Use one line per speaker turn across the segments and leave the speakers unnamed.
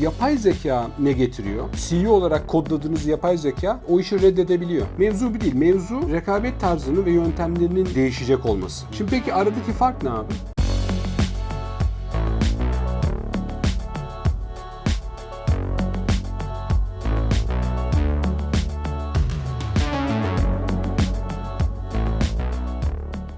yapay zeka ne getiriyor? CEO olarak kodladığınız yapay zeka o işi reddedebiliyor. Mevzu bu değil. Mevzu rekabet tarzını ve yöntemlerinin değişecek olması. Şimdi peki aradaki fark ne abi?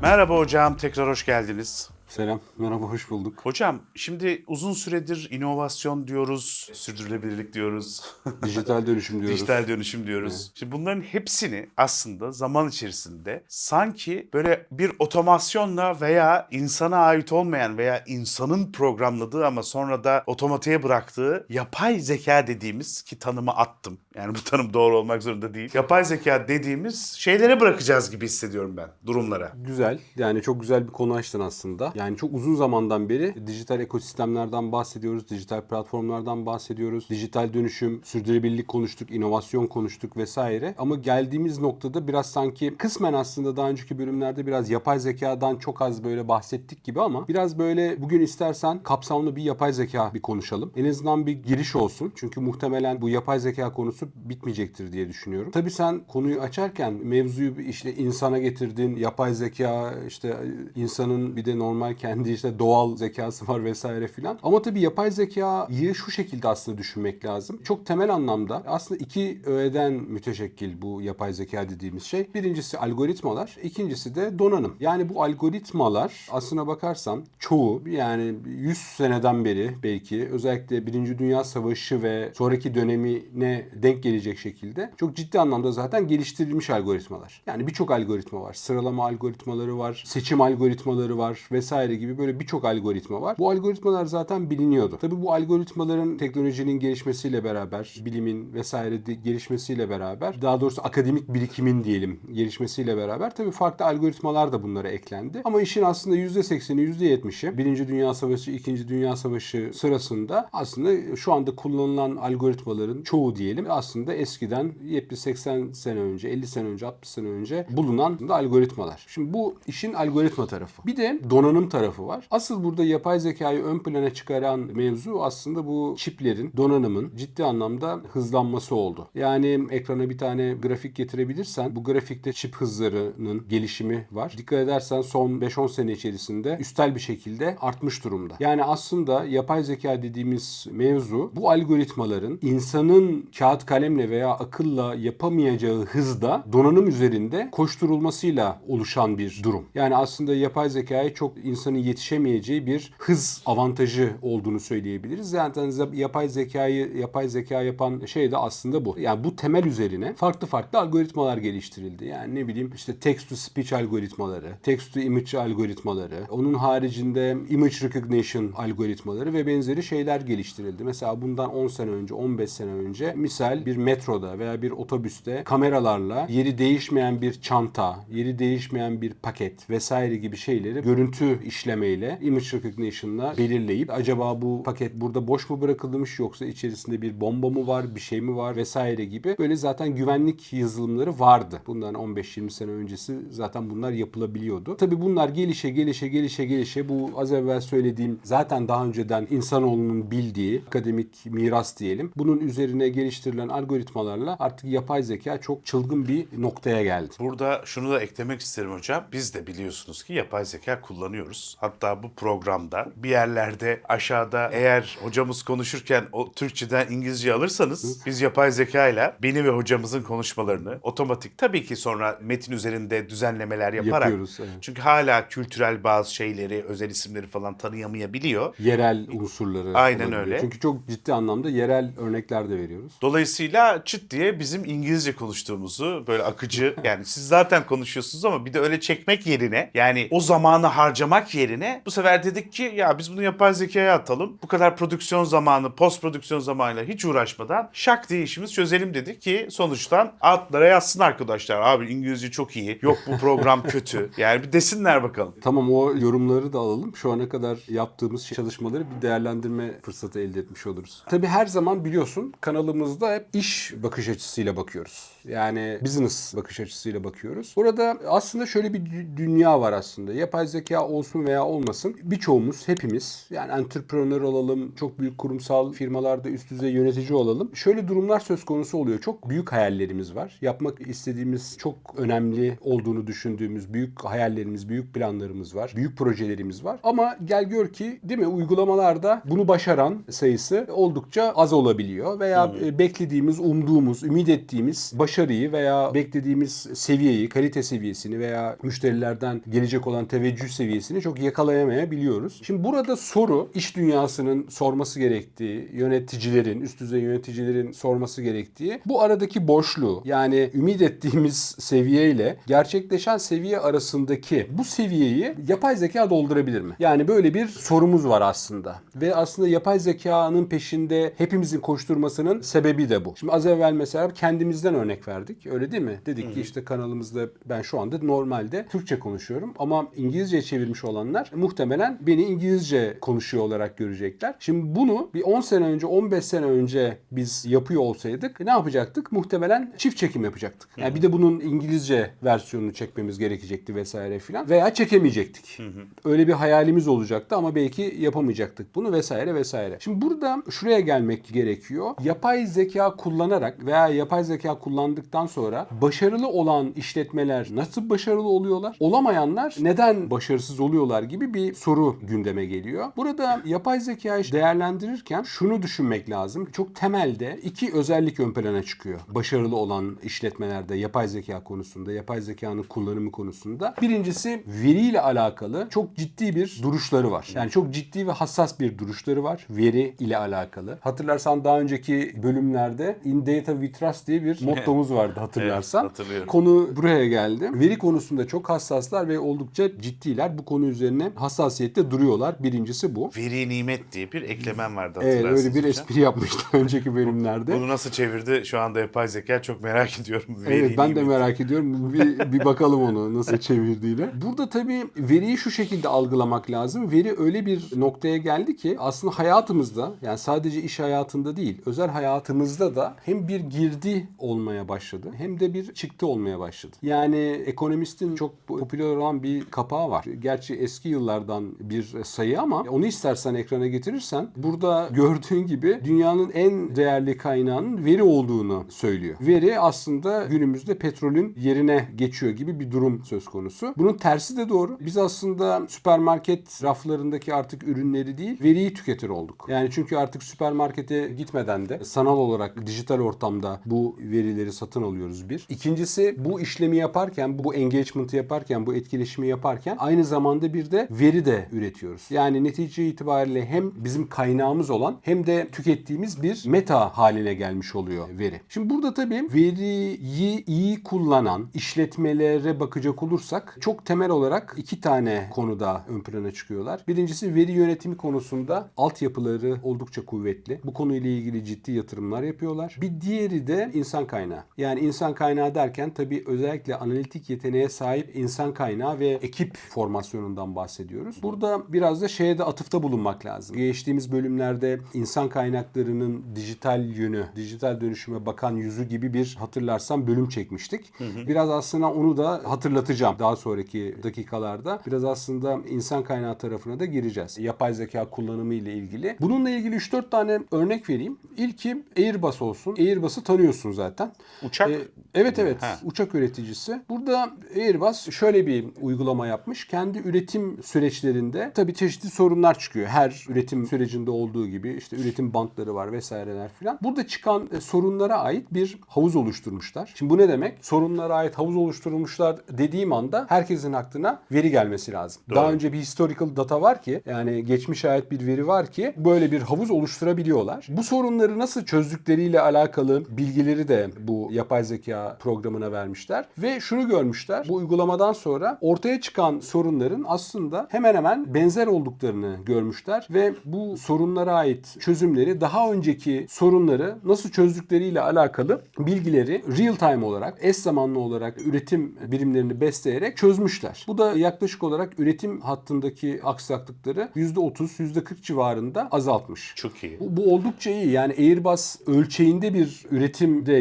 Merhaba hocam, tekrar hoş geldiniz.
Selam, merhaba, hoş bulduk.
Hocam, şimdi uzun süredir inovasyon diyoruz, sürdürülebilirlik diyoruz,
Dijital dönüşüm diyoruz.
dijital dönüşüm diyoruz. Şimdi bunların hepsini aslında zaman içerisinde sanki böyle bir otomasyonla veya insana ait olmayan veya insanın programladığı ama sonra da otomatiğe bıraktığı yapay zeka dediğimiz ki tanımı attım. Yani bu tanım doğru olmak zorunda değil. Yapay zeka dediğimiz şeylere bırakacağız gibi hissediyorum ben durumlara.
Güzel. Yani çok güzel bir konu açtın aslında. Yani çok uzun zamandan beri dijital ekosistemlerden bahsediyoruz, dijital platformlardan bahsediyoruz. Dijital dönüşüm, sürdürülebilirlik konuştuk, inovasyon konuştuk vesaire. Ama geldiğimiz noktada biraz sanki kısmen aslında daha önceki bölümlerde biraz yapay zekadan çok az böyle bahsettik gibi ama biraz böyle bugün istersen kapsamlı bir yapay zeka bir konuşalım. En azından bir giriş olsun. Çünkü muhtemelen bu yapay zeka konusu bitmeyecektir diye düşünüyorum. Tabii sen konuyu açarken mevzuyu işte insana getirdin, yapay zeka işte insanın bir de normal kendi işte doğal zekası var vesaire filan. Ama tabii yapay zekayı şu şekilde aslında düşünmek lazım. Çok temel anlamda aslında iki öğeden müteşekkil bu yapay zeka dediğimiz şey. Birincisi algoritmalar, ikincisi de donanım. Yani bu algoritmalar aslına bakarsan çoğu yani 100 seneden beri belki özellikle Birinci Dünya Savaşı ve sonraki dönemine denk gelecek şekilde çok ciddi anlamda zaten geliştirilmiş algoritmalar. Yani birçok algoritma var. Sıralama algoritmaları var, seçim algoritmaları var vesaire gibi böyle birçok algoritma var. Bu algoritmalar zaten biliniyordu. Tabii bu algoritmaların teknolojinin gelişmesiyle beraber, bilimin vesaire gelişmesiyle beraber, daha doğrusu akademik birikimin diyelim gelişmesiyle beraber tabii farklı algoritmalar da bunlara eklendi. Ama işin aslında %80'i %70'i Birinci Dünya Savaşı, İkinci Dünya Savaşı sırasında aslında şu anda kullanılan algoritmaların çoğu diyelim aslında eskiden 70-80 sene önce, 50 sene önce, 60 sene önce bulunan algoritmalar. Şimdi bu işin algoritma tarafı. Bir de donanım tarafı var. Asıl burada yapay zekayı ön plana çıkaran mevzu aslında bu çiplerin, donanımın ciddi anlamda hızlanması oldu. Yani ekrana bir tane grafik getirebilirsen bu grafikte çip hızlarının gelişimi var. Dikkat edersen son 5-10 sene içerisinde üstel bir şekilde artmış durumda. Yani aslında yapay zeka dediğimiz mevzu bu algoritmaların insanın kağıt kalemle veya akılla yapamayacağı hızda donanım üzerinde koşturulmasıyla oluşan bir durum. Yani aslında yapay zekaya çok insanın yetişemeyeceği bir hız avantajı olduğunu söyleyebiliriz. Zaten yapay zekayı yapay zeka yapan şey de aslında bu. Yani bu temel üzerine farklı farklı algoritmalar geliştirildi. Yani ne bileyim işte text to speech algoritmaları, text to image algoritmaları, onun haricinde image recognition algoritmaları ve benzeri şeyler geliştirildi. Mesela bundan 10 sene önce, 15 sene önce misal bir metroda veya bir otobüste kameralarla yeri değişmeyen bir çanta, yeri değişmeyen bir paket vesaire gibi şeyleri görüntü işlemeyle image recognition'la belirleyip acaba bu paket burada boş mu bırakılmış yoksa içerisinde bir bomba mı var, bir şey mi var vesaire gibi böyle zaten güvenlik yazılımları vardı. Bundan 15-20 sene öncesi zaten bunlar yapılabiliyordu. Tabi bunlar gelişe gelişe gelişe gelişe bu az evvel söylediğim zaten daha önceden insanoğlunun bildiği akademik miras diyelim. Bunun üzerine geliştirilen algoritmalarla artık yapay zeka çok çılgın bir noktaya geldi.
Burada şunu da eklemek isterim hocam. Biz de biliyorsunuz ki yapay zeka kullanıyoruz. Hatta bu programda bir yerlerde aşağıda eğer hocamız konuşurken o Türkçeden İngilizce alırsanız biz yapay zeka ile beni ve hocamızın konuşmalarını otomatik tabii ki sonra metin üzerinde düzenlemeler yaparak
Yapıyoruz, evet.
çünkü hala kültürel bazı şeyleri, özel isimleri falan tanıyamayabiliyor.
Yerel unsurları.
Aynen
olabiliyor.
öyle.
Çünkü çok ciddi anlamda yerel örnekler de veriyoruz.
Dolayısıyla çıt diye bizim İngilizce konuştuğumuzu böyle akıcı yani siz zaten konuşuyorsunuz ama bir de öyle çekmek yerine yani o zamanı harcamak yerine bu sefer dedik ki ya biz bunu yapay zekaya atalım. Bu kadar prodüksiyon zamanı, post prodüksiyon zamanıyla hiç uğraşmadan şak diye işimizi çözelim dedik ki sonuçtan altlara yazsın arkadaşlar. Abi İngilizce çok iyi. Yok bu program kötü. Yani bir desinler bakalım.
Tamam o yorumları da alalım. Şu ana kadar yaptığımız çalışmaları bir değerlendirme fırsatı elde etmiş oluruz. Tabii her zaman biliyorsun kanalımızda hep iş bakış açısıyla bakıyoruz. Yani business bakış açısıyla bakıyoruz. Burada aslında şöyle bir dü- dünya var aslında. Yapay zeka olsun veya olmasın birçoğumuz hepimiz yani entrepreneur olalım, çok büyük kurumsal firmalarda üst düzey yönetici olalım. Şöyle durumlar söz konusu oluyor. Çok büyük hayallerimiz var. Yapmak istediğimiz çok önemli olduğunu düşündüğümüz büyük hayallerimiz, büyük planlarımız var. Büyük projelerimiz var. Ama gel gör ki değil mi uygulamalarda bunu başaran sayısı oldukça az olabiliyor veya e, beklediğimiz, umduğumuz, ümit ettiğimiz başarıyı veya beklediğimiz seviyeyi, kalite seviyesini veya müşterilerden gelecek olan teveccüh seviyesini çok yakalayamayabiliyoruz. Şimdi burada soru iş dünyasının sorması gerektiği, yöneticilerin, üst düzey yöneticilerin sorması gerektiği bu aradaki boşluğu yani ümit ettiğimiz seviyeyle gerçekleşen seviye arasındaki bu seviyeyi yapay zeka doldurabilir mi? Yani böyle bir sorumuz var aslında. Ve aslında yapay zekanın peşinde hepimizin koşturmasının sebebi de bu. Şimdi az evvel mesela kendimizden örnek verdik. Öyle değil mi? Dedik ki işte kanalımızda ben şu anda normalde Türkçe konuşuyorum ama İngilizce çevirmiş olanlar muhtemelen beni İngilizce konuşuyor olarak görecekler. Şimdi bunu bir 10 sene önce 15 sene önce biz yapıyor olsaydık ne yapacaktık? Muhtemelen çift çekim yapacaktık. Yani bir de bunun İngilizce versiyonunu çekmemiz gerekecekti vesaire filan veya çekemeyecektik. Öyle bir hayalimiz olacaktı ama belki yapamayacaktık bunu vesaire vesaire. Şimdi burada şuraya gelmek gerekiyor. Yapay zeka kullanarak veya yapay zeka kullandıktan sonra başarılı olan işletmeler nasıl başarılı oluyorlar? Olamayanlar neden başarısız oluyorlar gibi bir soru gündeme geliyor. Burada yapay zekayı değerlendirirken şunu düşünmek lazım. Çok temelde iki özellik ön plana çıkıyor. Başarılı olan işletmelerde yapay zeka konusunda, yapay zekanın kullanımı konusunda. Birincisi veriyle alakalı çok ciddi bir duruşları var. Yani çok ciddi ve hassas bir duruşları var veri ile alakalı. Hatırlarsan daha önceki bölümlerde In Data We Trust diye bir mottomuz vardı hatırlarsan.
Evet, hatırlıyorum.
Konu buraya geldi. Veri konusunda çok hassaslar ve oldukça ciddiler. Bu konu üzerine hassasiyette duruyorlar. Birincisi bu.
Veri nimet diye bir eklemen vardı
Evet
hatırlarsınız.
öyle bir
hocam.
espri yapmıştı önceki bölümlerde.
Bunu nasıl çevirdi şu anda yapay zeka çok merak ediyorum. Veri
Evet ben de
nimet.
merak ediyorum. Bir, bir bakalım onu nasıl çevirdiğine. Burada tabii veriyi şu şekilde algılamak lazım. Veri öyle bir noktaya geldi ki aslında hayatımızda yani sadece iş hayatında değil özel hayatımızda da hem bir girdi olmaya başladı hem de bir çıktı olmaya başladı. Yani ekonomistin çok popüler olan bir kapağı var. Gerçi eski yıllardan bir sayı ama onu istersen ekrana getirirsen burada gördüğün gibi dünyanın en değerli kaynağının veri olduğunu söylüyor. Veri aslında günümüzde petrolün yerine geçiyor gibi bir durum söz konusu. Bunun tersi de doğru. Biz aslında süpermarket raflarındaki artık ürünleri değil, veriyi tüketir olduk. Yani çünkü artık süpermarkete gitmeden de sanal olarak dijital ortamda bu verileri satın alıyoruz bir. İkincisi bu işlemi yaparken, bu engagement'ı yaparken, bu etkileşimi yaparken aynı zamanda bir de veri de üretiyoruz. Yani netice itibariyle hem bizim kaynağımız olan hem de tükettiğimiz bir meta haline gelmiş oluyor veri. Şimdi burada tabii veriyi iyi kullanan işletmelere bakacak olursak çok temel olarak iki tane konuda ön plana çıkıyorlar. Birincisi veri yönetimi konusunda altyapıları oldukça kuvvetli. Bu konuyla ilgili ciddi yatırımlar yapıyorlar. Bir diğeri de insan kaynağı. Yani insan kaynağı derken tabii özellikle analitik yeteneğe sahip insan kaynağı ve ekip formasyonundan bahsediyoruz. Burada biraz da şeye de atıfta bulunmak lazım. Geçtiğimiz bölümlerde insan kaynaklarının dijital yönü, dijital dönüşüme bakan yüzü gibi bir hatırlarsan bölüm çekmiştik. Biraz aslında onu da hatırlatacağım daha sonraki dakikalarda. Biraz aslında insan kaynağı tarafına da gireceğiz. Yapay zeka kullanımı ile ilgili. Bununla ilgili 3-4 tane örnek vereyim. İlki Airbus olsun. Airbus'u tanıyorsun zaten.
Uçak?
Ee, evet evet.
Ha.
Uçak üreticisi. Burada Airbus şöyle bir uygulama yapmış. Kendi üretim süreçlerinde tabii çeşitli sorunlar çıkıyor. Her üretim sürecinde olduğu gibi işte üretim bantları var vesaireler filan. Burada çıkan e, sorunlara ait bir havuz oluşturmuşlar. Şimdi bu ne demek? Sorunlara ait havuz oluşturmuşlar dediğim anda herkesin aklına veri gelmesi lazım.
Doğru.
Daha önce bir historical data var ki yani geçmişe ait bir veri var ki böyle bir havuz oluşturabiliyorlar. Bu sorunları nasıl çözdükleriyle alakalı bilgileri de bu yapay zeka programına vermişler ve şunu görmüşler. Bu uygulamadan sonra ortaya çıkan sorunların aslında hemen hemen benzer olduklarını görmüşler ve bu sorunlara ait çözümleri daha önceki sorunları nasıl çözdükleriyle alakalı bilgileri real time olarak eş zamanlı olarak üretim birimlerini besleyerek çözmüşler. Bu da yaklaşık olarak üretim hattındaki aksaklıkları %30 %40 civarında azaltmış.
Çok iyi.
Bu, bu oldukça iyi. Yani Airbus ölçeğinde bir üretimde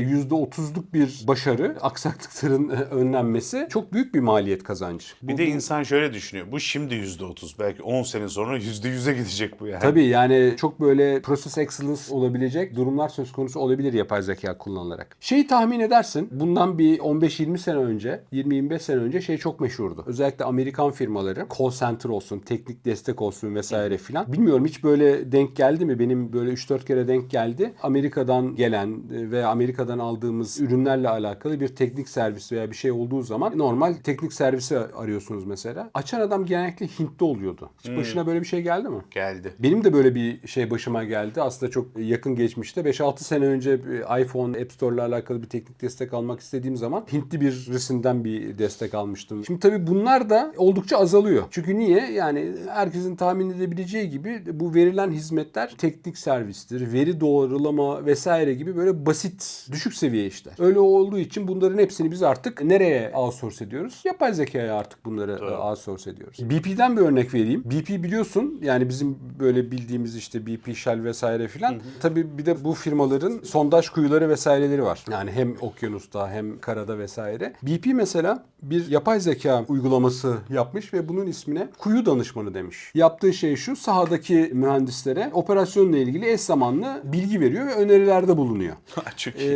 %30'luk bir başarı, aksaklıkların e, önlenmesi çok büyük bir maliyet kazancı.
Bir
Bu-
de
bu-
insan şöyle düşünüyor. Bu şimdi %30. Belki 10 sene sonra %100'e gidecek bu yani.
Tabii yani çok böyle process excellence olabilecek durumlar söz konusu olabilir yapay zeka kullanılarak. Şeyi tahmin edersin bundan bir 15-20 sene önce 20-25 sene önce şey çok meşhurdu. Özellikle Amerikan firmaları call center olsun, teknik destek olsun vesaire filan. Bilmiyorum hiç böyle denk geldi mi? Benim böyle 3-4 kere denk geldi. Amerika'dan gelen e, veya Amerika'dan aldığımız ürünlerle alakalı bir teknik servis veya bir şey olduğu zaman normal teknik servisi arıyorsunuz mesela. Açan adam genellikle Hintli oluyordu. Hiç başına böyle bir şey geldi mi?
Geldi.
Benim de böyle bir şey başıma geldi. Aslında çok yakın geçmişte. 5-6 sene önce bir iPhone App Store ile alakalı bir teknik destek almak istediğim zaman Hintli birisinden bir destek almıştım. Şimdi tabii bunlar da oldukça azalıyor. Çünkü niye? Yani herkesin tahmin edebileceği gibi bu verilen hizmetler teknik servistir, veri doğrulama vesaire gibi böyle basit, düşük seviye işler. Öyle olduğu için bunların hepsini biz artık nereye outsource ediyoruz? Yapay zekaya artık bunları
Doğru.
e, outsource ediyoruz. BP'den bir örnek vereyim. BP biliyorsun yani bizim böyle bildiğimiz işte BP, Shell vesaire filan. Tabii bir de bu firmaların sondaj kuyuları vesaireleri var. Yani hem okyanusta hem karada vesaire. BP mesela bir yapay zeka uygulaması yapmış ve bunun ismine kuyu danışmanı demiş. Yaptığı şey şu sahadaki mühendislere operasyonla ilgili eş zamanlı bilgi veriyor ve önerilerde bulunuyor.
Çok
Ee,
iyi.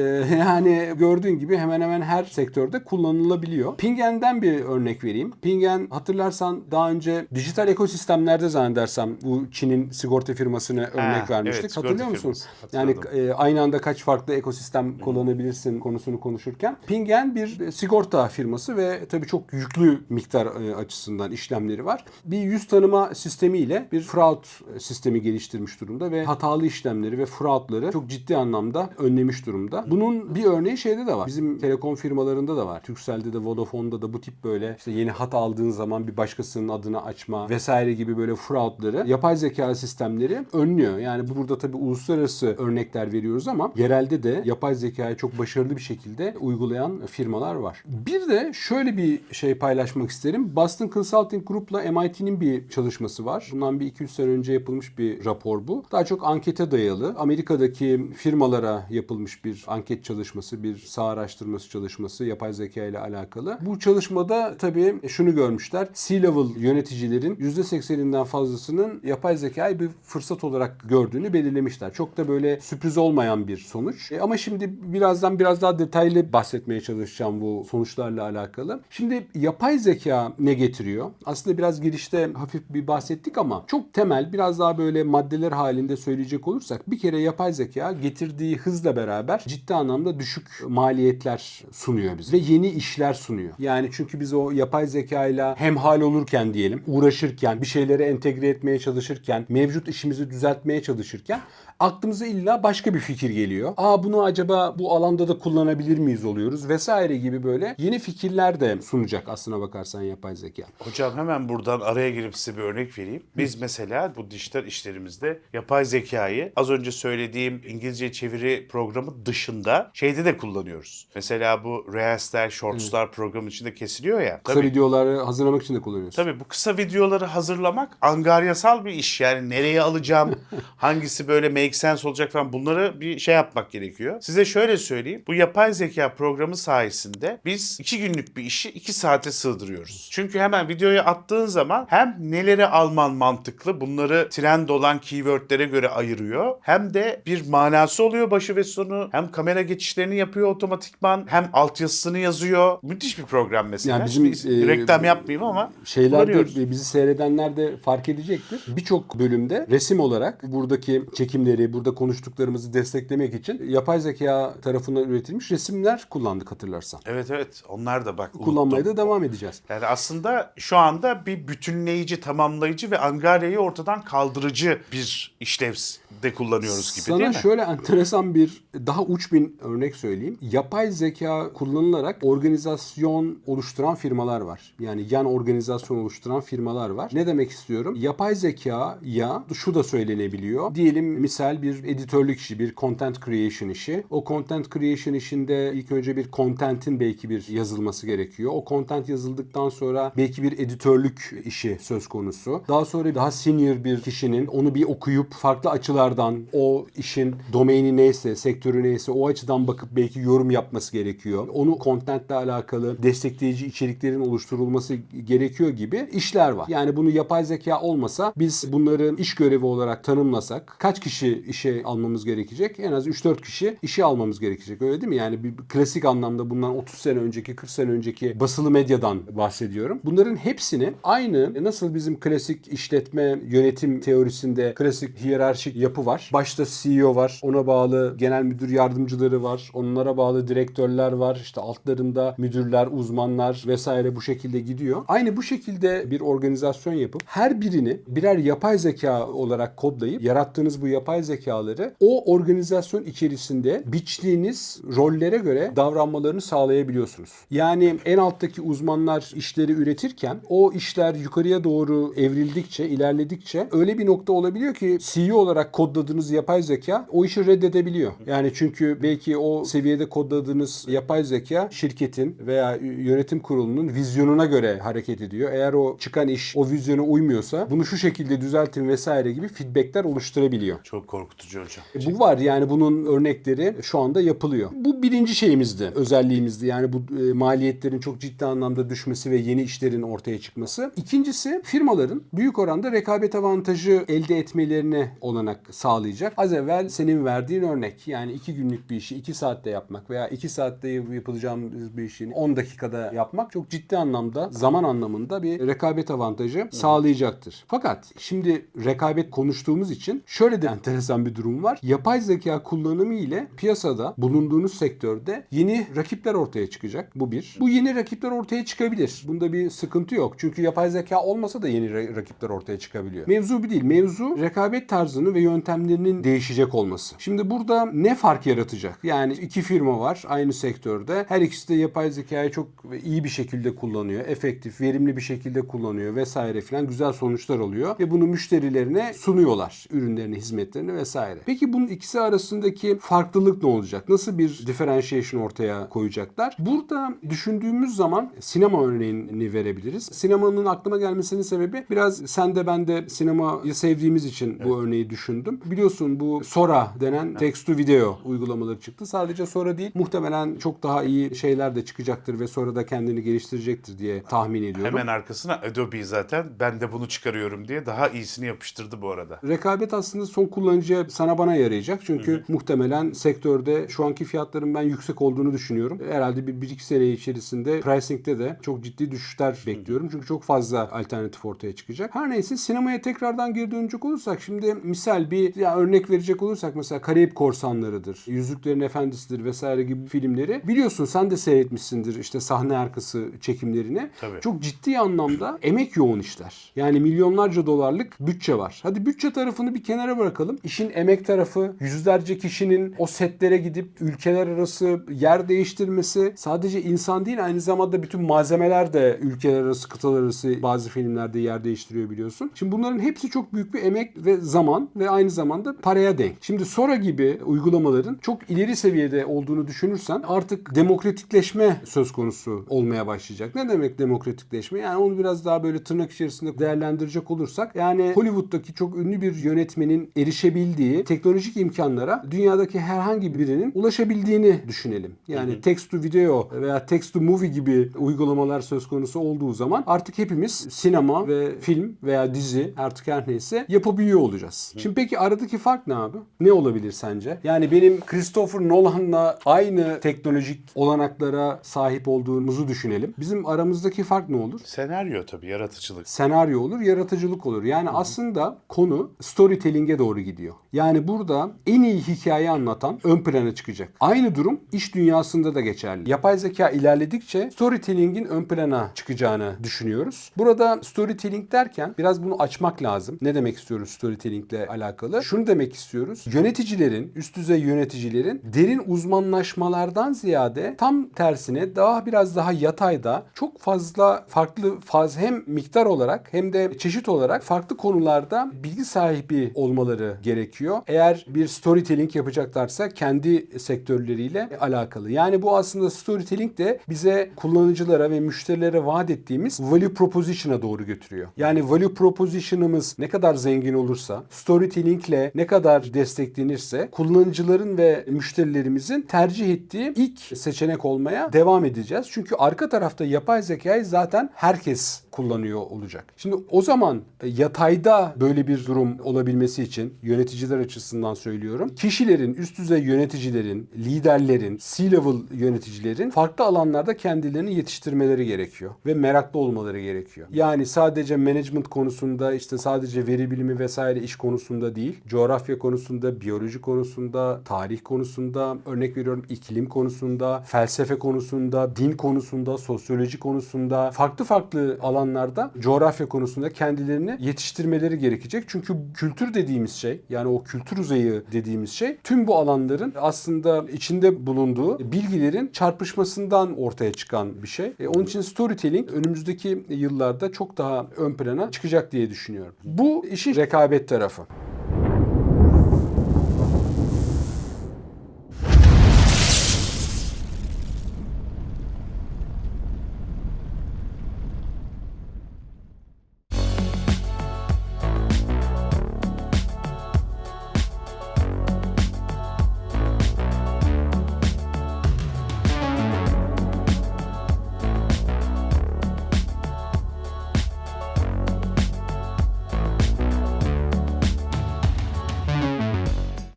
Yani gördüğün gibi hemen hemen her sektörde kullanılabiliyor. Pingen'den bir örnek vereyim. Pingen hatırlarsan daha önce dijital ekosistemlerde zannedersem bu Çin'in sigorta firmasını örnek vermiştik.
evet,
Hatırlıyor musun? Yani e, aynı anda kaç farklı ekosistem kullanabilirsin konusunu konuşurken. Pingen bir e, sigorta firması ve tabii çok yüklü miktar e, açısından işlemleri var. Bir yüz tanıma sistemiyle bir fraud sistemi geliştirmiş durumda ve hatalı işlemleri ve fraudları çok ciddi anlamda önlemiş durumda. Bunun bir örneği şeyde de var. Bizim telekom firmalarında da var. Turkcell'de de Vodafone'da da bu tip böyle işte yeni hat aldığın zaman bir başkasının adını açma vesaire gibi böyle fraudları yapay zeka sistemleri önlüyor. Yani burada tabii uluslararası örnekler veriyoruz ama yerelde de yapay zekayı çok başarılı bir şekilde uygulayan firmalar var. Bir de şöyle bir şey paylaşmak isterim. Boston Consulting Group'la MIT'nin bir çalışması var. Bundan bir 200 sene önce yapılmış bir rapor bu. Daha çok ankete dayalı. Amerika'daki firmalara yapılmış bir anket çalışması, bir sağ araştırması çalışması yapay zeka ile alakalı. Bu çalışmada tabii şunu görmüşler. C-level yöneticilerin %80'inden fazlasının yapay zekayı bir fırsat olarak gördüğünü belirlemişler. Çok da böyle sürpriz olmayan bir sonuç. E, ama şimdi birazdan biraz daha detaylı bahsetmeye çalışacağım bu sonuçlarla alakalı. Şimdi yapay zeka ne getiriyor? Aslında biraz girişte hafif bir bahsettik ama çok temel biraz daha böyle maddeler halinde söyleyecek olursak bir kere yapay zeka getirdiği hızla beraber ciddi anlamda düşük maliyetler sunuyor bize ve yeni işler sunuyor. Yani çünkü biz o yapay zekayla hemhal olurken diyelim, uğraşırken, bir şeyleri entegre etmeye çalışırken, mevcut işimizi düzeltmeye çalışırken aklımıza illa başka bir fikir geliyor. Aa bunu acaba bu alanda da kullanabilir miyiz oluyoruz vesaire gibi böyle yeni fikirler de sunacak aslına bakarsan yapay zeka.
Hocam hemen buradan araya girip size bir örnek vereyim. Biz mesela bu dijital işlerimizde yapay zekayı az önce söylediğim İngilizce çeviri programı dışında şeyde de kullanıyoruz. Mesela bu Reels'ler, Shorts'lar programın içinde kesiliyor ya.
Kısa
Tabii,
videoları hazırlamak için de kullanıyoruz.
tabii bu kısa videoları hazırlamak angaryasal bir iş. Yani nereye alacağım, hangisi böyle make sense olacak falan bunları bir şey yapmak gerekiyor. Size şöyle söyleyeyim. Bu yapay zeka programı sayesinde biz iki günlük bir işi iki saate sığdırıyoruz. Çünkü hemen videoya attığın zaman hem neleri alman mantıklı bunları trend olan keywordlere göre ayırıyor. Hem de bir manası oluyor başı ve sonu. Hem kamera geçişlerini yapıyor otomatikman. Hem altyazısını yazıyor. Müthiş bir program mesela.
Yani bizim, e,
reklam yapmayayım ama
Şeylerde bizi seyredenler de fark edecektir. Birçok bölümde resim olarak buradaki çekimleri, burada konuştuklarımızı desteklemek için yapay zeka tarafından üretilmiş resimler kullandık hatırlarsan.
Evet evet onlar da bak
Kullanmaya
unuttum.
da devam edeceğiz.
Yani aslında şu anda bir bütünleyici, tamamlayıcı ve angaryayı ortadan kaldırıcı bir işlevde kullanıyoruz gibi
Sana
değil mi?
şöyle enteresan bir daha uç bir örnek söyleyeyim. Yapay zeka kullanılarak organizasyon oluşturan firmalar var. Yani yan organizasyon oluşturan firmalar var. Ne demek istiyorum? Yapay zeka ya şu da söylenebiliyor. Diyelim misal bir editörlük işi, bir content creation işi. O content creation işinde ilk önce bir content'in belki bir yazılması gerekiyor. O content yazıldıktan sonra belki bir editörlük işi söz konusu. Daha sonra daha senior bir kişinin onu bir okuyup farklı açılardan o işin domain domaini neyse, sektörü neyse o açıdan bakıp belki yorum yapması gerekiyor. Onu contentle alakalı destekleyici içeriklerin oluşturulması gerekiyor gibi işler var. Yani bunu yapay zeka olmasa biz bunları iş görevi olarak tanımlasak kaç kişi işe almamız gerekecek? En az 3-4 kişi işe almamız gerekecek öyle değil mi? Yani bir klasik anlamda bundan 30 sene önceki 40 sene önceki basılı medyadan bahsediyorum. Bunların hepsini aynı nasıl bizim klasik işletme yönetim teorisinde klasik hiyerarşik yapı var. Başta CEO var. Ona bağlı genel müdür yardımcıları var. Onlara bağlı direktörler var. İşte altlarında müdürler, uzmanlar vesaire bu şekilde gidiyor. Aynı bu şekilde bir organizasyon yapıp her birini birer yapay zeka olarak kodlayıp yarattığınız bu yapay zekaları o organizasyon içerisinde biçtiğiniz rollere göre davranmalarını sağlayabiliyorsunuz. Yani en alttaki uzmanlar işleri üretirken o işler yukarıya doğru evrildikçe, ilerledikçe öyle bir nokta olabiliyor ki CEO olarak kodladığınız yapay zeka o işi reddedebiliyor. Yani çünkü belki o seviyede kodladığınız yapay zeka şirketin veya yönetim kurulunun vizyonuna göre hareket ediyor. Eğer o çıkan iş o vizyona uymuyorsa bunu şu şekilde düzeltin vesaire gibi feedbackler oluşturabiliyor.
Çok korkutucu hocam.
E, Bu var yani bunun örnekleri şu anda yapılıyor. Bu birinci şeyimizdi, özelliğimizdi. Yani bu e, maliyetlerin çok ciddi anlamda düşmesi ve yeni işlerin ortaya çıkması. İkincisi firmaların büyük oranda rekabet avantajı elde etmelerine olanak sağlayacak. Az evvel senin verdiğin örnek yani iki günlük bir işi iki saatte yapmak veya iki saatte yapılacağımız bir işini 10 dakikada yapmak çok ciddi anlamda zaman anlamında bir rekabet avantajı sağlayacaktır. Fakat şimdi rekabet konuştuğumuz için şöyle de enteresan bir durum var. Yapay zeka kullanımı ile piyasada bulunduğunuz sektörde yeni rakipler ortaya çıkacak. Bu bir. Bu yeni rakipler ortaya çıkabilir. Bunda bir sıkıntı yok. Çünkü yapay zeka olmasa da yeni ra- rakipler ortaya çıkabiliyor. Mevzu bir değil. Mevzu rekabet tarzını ve yöntemlerinin değişecek olması. Şimdi burada ne fark yaratacak? Yani iki firma var aynı sektörde. Her ikisi de yapay zekayı çok iyi bir şekilde kullanıyor. Efektif, verimli bir şekilde kullanıyor vesaire filan güzel sonuçlar oluyor ve bunu müşterilerine sunuyorlar. Ürünlerini, hizmetlerini vesaire. Peki bunun ikisi arasındaki farklılık ne olacak? Nasıl bir differentiation ortaya koyacaklar? Burada düşündüğümüz zaman sinema örneğini verebiliriz. Sinemanın aklıma gelmesinin sebebi biraz sen de ben de sinemayı sevdiğimiz için bu örneği düşündüm. Biliyorsun bu Sora denen text to video uygulamaları çıktı. Sadece Sora değil muhtemelen çok daha iyi şeyler de çıkacaktır ve sonra da kendini geliştirecektir diye tahmin ediyorum.
Hemen arkasına Adobe zaten ben de bunu çıkarıyorum diye daha iyisini yapıştırdı bu arada.
Rekabet aslında son kullanıcıya sana bana yarayacak. Çünkü muhtemelen sektörde şu anki fiyatların ben yüksek olduğunu düşünüyorum. Herhalde bir, bir iki sene içerisinde pricing'de de çok ciddi düşüşler bekliyorum. Çünkü çok fazla alternatif ortaya çıkacak. Her neyse sinemaya tekrardan geri dönecek olursak şimdi misal bir ya örnek verecek olursak mesela Karayip Korsanları'dır, Yüzüklerin Efendisi'dir vesaire gibi filmleri biliyorsun sen de seyretmişsindir işte sahne arkası çekimlerini.
Tabii.
Çok ciddi anlamda emek yoğun işler. Yani milyonlarca dolarlık bütçe var. Hadi bütçe tarafını bir kenara bırakalım. İşin emek tarafı, yüzlerce kişinin o setlere gidip ülkeler arası yer değiştirmesi sadece insan değil aynı zamanda bütün malzemeler de ülkeler arası, kıtalar arası bazı filmlerde yer değiştiriyor biliyorsun. Şimdi bunların hepsi çok büyük bir emek ve zaman ve aynı zamanda paraya denk. Şimdi Sora gibi uygulamaların çok ileri seviyede olduğunu düşünürsen artık demokratikleşme söz konusu olmaya başlayacak. Ne demek demokratikleşme? Yani onu biraz daha böyle tırnak içerisinde değerlendirecek olursak yani Hollywood'daki çok ünlü bir yönetmenin erişebildiği teknolojik imkanlara dünyadaki herhangi birinin ulaşabildiğini düşünelim. Yani text to video veya text to movie gibi uygulamalar söz konusu olduğu zaman artık hepimiz sinema ve film veya dizi artık her neyse yapabiliyor olacağız. Şimdi peki aradaki fark ne abi? Ne olabilir sence? Yani benim Christopher Nolan'la aynı teknolojik olanaklara sahip olduğumuzu düşünelim. Bizim aramızdaki fark ne olur?
Senaryo tabii yaratıcılık.
senaryo olur, yaratıcılık olur. Yani aslında konu storytelling'e doğru gidiyor. Yani burada en iyi hikaye anlatan ön plana çıkacak. Aynı durum iş dünyasında da geçerli. Yapay zeka ilerledikçe storytelling'in ön plana çıkacağını düşünüyoruz. Burada storytelling derken biraz bunu açmak lazım. Ne demek istiyoruz storytellingle alakalı? Şunu demek istiyoruz. Yöneticilerin, üst düzey yöneticilerin derin uzmanlaşmalardan ziyade tam tersine daha biraz daha yatayda çok fazla farklı faz hem miktar olarak hem de çeşit olarak farklı konularda bilgi sahibi olmaları gerekiyor. Eğer bir storytelling yapacaklarsa kendi sektörleriyle alakalı. Yani bu aslında storytelling de bize kullanıcılara ve müşterilere vaat ettiğimiz value proposition'a doğru götürüyor. Yani value proposition'ımız ne kadar zengin olursa, storytellingle ne kadar desteklenirse kullanıcıların ve müşterilerimizin tercih ettiği ilk seçenek olmaya devam edeceğiz. Çünkü arka tarafta yapay zekayı zaten herkes kullanıyor olacak. Şimdi o zaman e, yatayda böyle bir durum olabilmesi için yöneticiler açısından söylüyorum. Kişilerin, üst düzey yöneticilerin, liderlerin, C-level yöneticilerin farklı alanlarda kendilerini yetiştirmeleri gerekiyor ve meraklı olmaları gerekiyor. Yani sadece management konusunda işte sadece veri bilimi vesaire iş konusunda değil, coğrafya konusunda, biyoloji konusunda, tarih konusunda, örnek veriyorum iklim konusunda, felsefe konusunda, din konusunda, sosyoloji konusunda, farklı farklı alanlarda coğrafya konusunda kendilerini yetiştirmeleri gerekecek. Çünkü kültür dediğimiz şey yani o kültür uzayı dediğimiz şey tüm bu alanların aslında içinde bulunduğu bilgilerin çarpışmasından ortaya çıkan bir şey. E, onun için storytelling önümüzdeki yıllarda çok daha ön plana çıkacak diye düşünüyorum. Bu işin rekabet tarafı.